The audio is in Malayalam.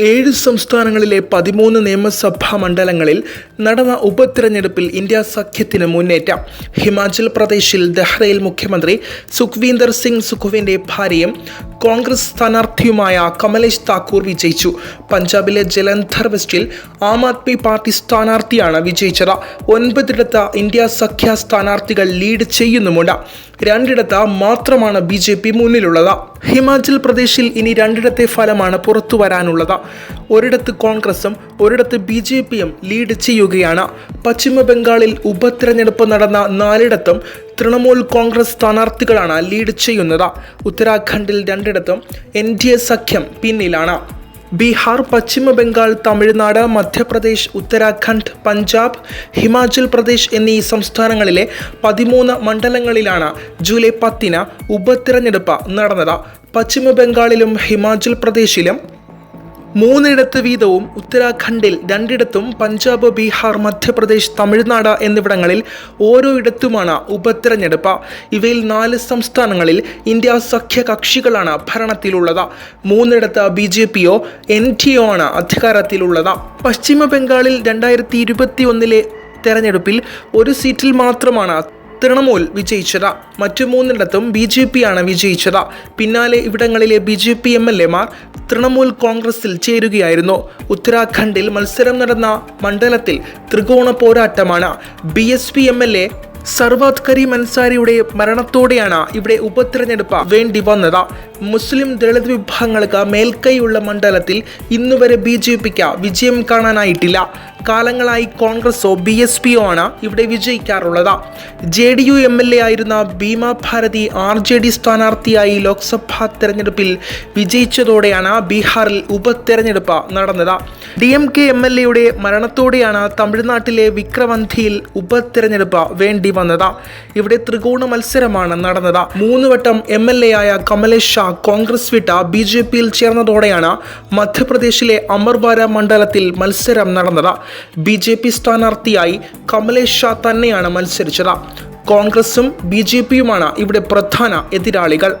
ഏഴ് സംസ്ഥാനങ്ങളിലെ പതിമൂന്ന് നിയമസഭാ മണ്ഡലങ്ങളിൽ നടന്ന ഉപതെരഞ്ഞെടുപ്പിൽ ഇന്ത്യ സഖ്യത്തിന് മുന്നേറ്റം. ഹിമാചൽ പ്രദേശിൽ ദഹ്റയിൽ മുഖ്യമന്ത്രി സുഖ്വീന്ദർ സിംഗ് സുഖുവിന്റെ ഭാര്യയും കോൺഗ്രസ് സ്ഥാനാർത്ഥിയുമായ കമലേഷ് താക്കൂർ വിജയിച്ചു. പഞ്ചാബിലെ ജലന്ധർ വെസ്റ്റിൽ ആം ആദ്മി പാർട്ടി സ്ഥാനാർത്ഥിയാണ് വിജയിച്ചത്. ഒൻപതിടത്ത് ഇന്ത്യ സഖ്യ സ്ഥാനാർത്ഥികൾ ലീഡ് ചെയ്യുന്നുമുണ്ട്. രണ്ടിടത്ത് മാത്രമാണ് ബി മുന്നിലുള്ളത്. ഹിമാചൽ പ്രദേശിൽ ഇനി രണ്ടിടത്തെ ഫലമാണ് പുറത്തു വരാനുള്ളത്. ഒരിടത്ത് കോൺഗ്രസും ഒരിടത്ത് ബി ജെ പിയും ലീഡ് ചെയ്യുകയാണ്. പശ്ചിമ ബംഗാളിൽ ഉപതെരഞ്ഞെടുപ്പ് നടന്ന നാലിടത്തും തൃണമൂൽ കോൺഗ്രസ് സ്ഥാനാർത്ഥികളാണ് ലീഡ് ചെയ്യുന്നത്. ഉത്തരാഖണ്ഡിൽ രണ്ടിടത്തും എൻ ഡി എ സഖ്യം പിന്നിലാണ്. ബീഹാർ പശ്ചിമ ബംഗാൾ തമിഴ്നാട് മധ്യപ്രദേശ് ഉത്തരാഖണ്ഡ് പഞ്ചാബ് ഹിമാചൽ പ്രദേശ് എന്നീ സംസ്ഥാനങ്ങളിലെ പതിമൂന്ന് മണ്ഡലങ്ങളിലാണ് ജൂലൈ പത്തിന് ഉപതിരഞ്ഞെടുപ്പ് നടന്നത്. പശ്ചിമ ബംഗാളിലും ഹിമാചൽ പ്രദേശിലും മൂന്നിടത്ത് വീതവും ഉത്തരാഖണ്ഡിൽ രണ്ടിടത്തും പഞ്ചാബ് ബീഹാർ മധ്യപ്രദേശ് തമിഴ്നാട് എന്നിവിടങ്ങളിൽ ഓരോ ഇടത്തുമാണ് ഉപതെരഞ്ഞെടുപ്പ്. ഇവയിൽ നാല് സംസ്ഥാനങ്ങളിൽ ഇന്ത്യ സഖ്യ കക്ഷികളാണ് ഭരണത്തിലുള്ളത്. മൂന്നിടത്ത് ബി ജെ പിയോ എൻ ഡി ഒ ആണ് അധികാരത്തിലുള്ളത്. പശ്ചിമ ബംഗാളിൽ രണ്ടായിരത്തി ഇരുപത്തി ഒന്നിലെ തെരഞ്ഞെടുപ്പിൽ ഒരു സീറ്റിൽ മാത്രമാണ് തൃണമൂൽ വിജയിച്ചത്. മറ്റു മൂന്നിടത്തും ബി ജെ പിയാണ് വിജയിച്ചത്. പിന്നാലെ ഇവിടങ്ങളിലെ B J P M L എമാർ തൃണമൂൽ കോൺഗ്രസിൽ ചേരുകയായിരുന്നു. ഉത്തരാഖണ്ഡിൽ മത്സരം നടന്ന മണ്ഡലത്തിൽ ത്രികോണ പോരാട്ടമാണ്. B S P M L A Sarwad Karim അൻസാരിയുടെ മരണത്തോടെയാണ് ഇവിടെ ഉപതെരഞ്ഞെടുപ്പ് വേണ്ടി വന്നത്. മുസ്ലിം ദളിത് വിഭാഗങ്ങൾക്ക് മേൽക്കൈയുള്ള മണ്ഡലത്തിൽ ഇന്നുവരെ ബി ജെ പിക്ക് വിജയം കാണാനായിട്ടില്ല. കാലങ്ങളായി കോൺഗ്രസോ ബി എസ് പിയോ ആണ് ഇവിടെ വിജയിക്കാറുള്ളത്. J D U M L A ആയിരുന്ന Bhima Bharati R J D സ്ഥാനാർത്ഥിയായി ലോക്സഭാ തെരഞ്ഞെടുപ്പിൽ വിജയിച്ചതോടെയാണ് ബീഹാറിൽ ഉപതെരഞ്ഞെടുപ്പ് നടന്നത്. D M K M L എയുടെ മരണത്തോടെയാണ് തമിഴ്നാട്ടിലെ വിക്രവന്ധിയിൽ ഉപതെരഞ്ഞെടുപ്പ് വേണ്ടി വന്നത്. ഇവിടെ ത്രികോണ മത്സരമാണ് നടന്നത്. മൂന്ന് വട്ടം എം എൽ എ ആയ കമലേഷ് ഷാ കോൺഗ്രസ് വിട്ട ബി ജെ പിയിൽ ചേർന്നതോടെയാണ് മധ്യപ്രദേശിലെ അമർവാര മണ്ഡലത്തിൽ മത്സരം നടന്നത്. ബി ജെ പി സ്ഥാനാർത്ഥിയായി കമലേഷ് ഷാ തന്നെയാണ് മത്സരിച്ചത്. കോൺഗ്രസും ബി ജെ പിയുമാണ് ഇവിടെ പ്രധാന എതിരാളികൾ.